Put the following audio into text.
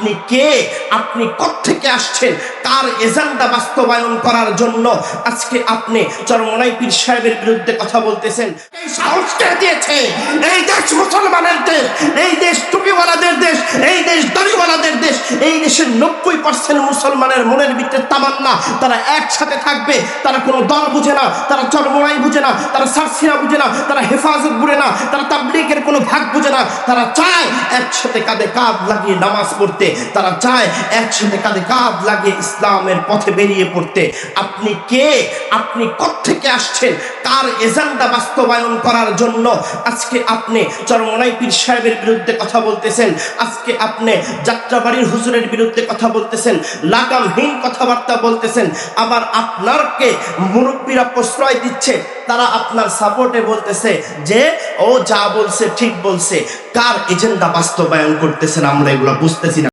আপনি কে? আপনি থেকে আসছেন? কার এজেন্ডা বাস্তবায়ন করার জন্য আজকে আপনি চরমনাই পীর সাহেবের বিরুদ্ধে কথা বলতেছেন। এই সাহস কে দিয়েছে? এই দেশ মুসলমানের দেশ, এই দেশ টুপিওয়ালাদের দেশ, এই দেশ দড়িওয়ালাদের দেশ, এই দেশের নব্বই পার্সেন্ট মুসলমানের মনের ভিতরে তামান্না। তারা একসাথে থাকবে, তারা কোনো দল বুঝে না, তারা চরমনাই বুঝে না, তারা সারসিনা বুঝে না, তারা হেফাজত বুঝে না, তারা তাবলিগের কোনো ভাগ না তারা চায় একসাথে কাঁধে কাঁধ লাগিয়ে নামাজ পড়তে, তারা চায় একসাথে কাঁধে কাঁধ লাগিয়ে ইসলামের পথে বেরিয়ে পড়তে। আপনি কে? আপনি কোথেকে আসছেন? কার এজেন্ডা বাস্তবায়ন করার জন্য আজকে আপনি চরমনাই পীর সাহেবের বিরুদ্ধে কথা বলতেছেন। আজকে আপনি যাত্রাবাড়ির হুজুরের বিরুদ্ধে কথা বলতেছেন, লাগামহীন কথাবার্তা বলতেছেন। আবার আপনারকে মুরব্বীরা প্রশ্রয় দিচ্ছে, তারা আপনার সাপোর্টে বলতেছে যে, ও যা বলছে, ঠিক বলছে। কার এজেন্ডা বাস্তবায়ন করতেছেন আমরা এগুলো বুঝতেছি না।